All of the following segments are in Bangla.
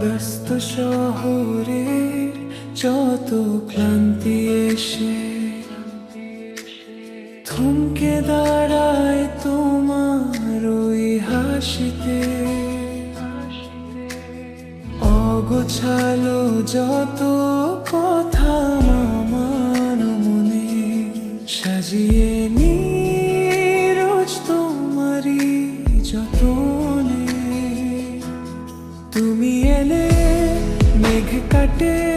ব্যস্ত শহরের যত ক্লান্তি এসে থমকে দাঁড়ায় তোমার ওই হাসিতে। অগোছালো যত কথা আমার মনে, সাজিয়ে নি রোজ তোমারই যতনে। তুমি এলে মেঘ কাটে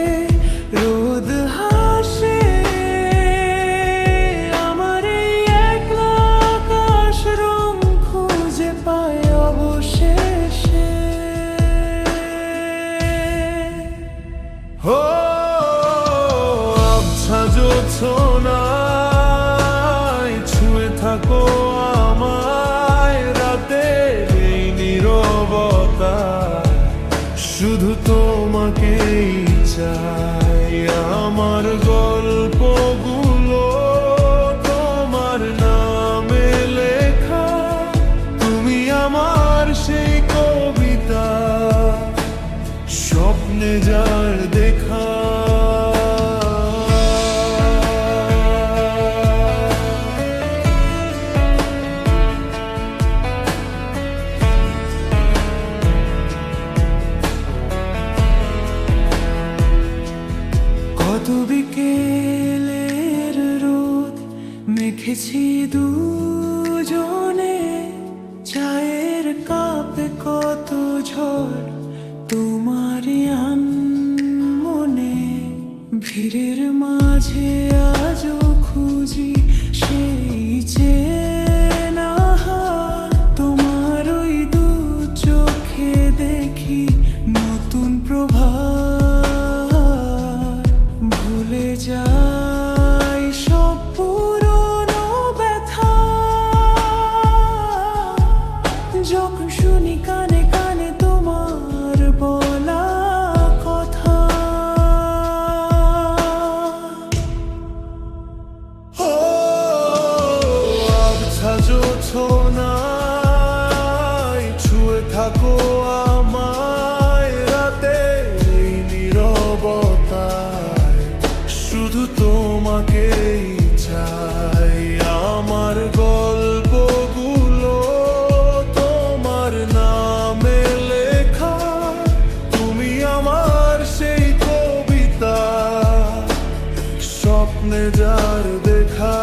জোছনায় ছুঁয়ে থাকো আমায়। রাতের এই নীরবতা শুধু তোমাকেই চাই। আমার গল্পগুলো তোমার নামে লেখা। তুমি আমার সেই কবিতা। স্বপ্নে যার কত বিকেলের রোদ মেখেছি দুজনে চায়ের কাপে কত ঝড় তোমারই শুনি কানে স্বপ্নে দেখা।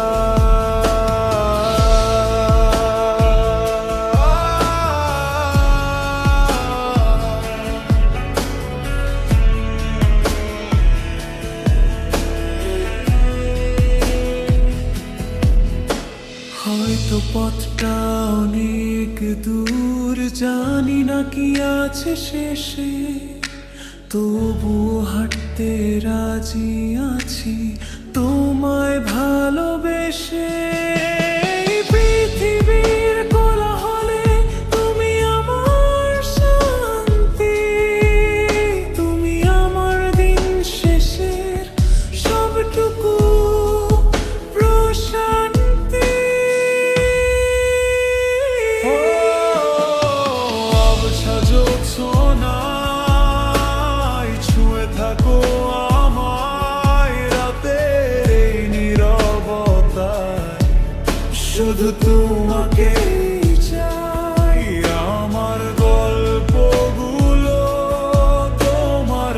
হয়তো পথটা অনেক দূর, জানি না কি আছে শেষে। তবু হাঁটতে রাজি আছি তোমায় ভালোবেসে শুধু তোমাকে চাই আমার গল্পগুলো আমার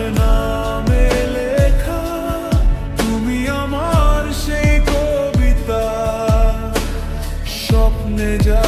কবিতা স্বপ্নে যা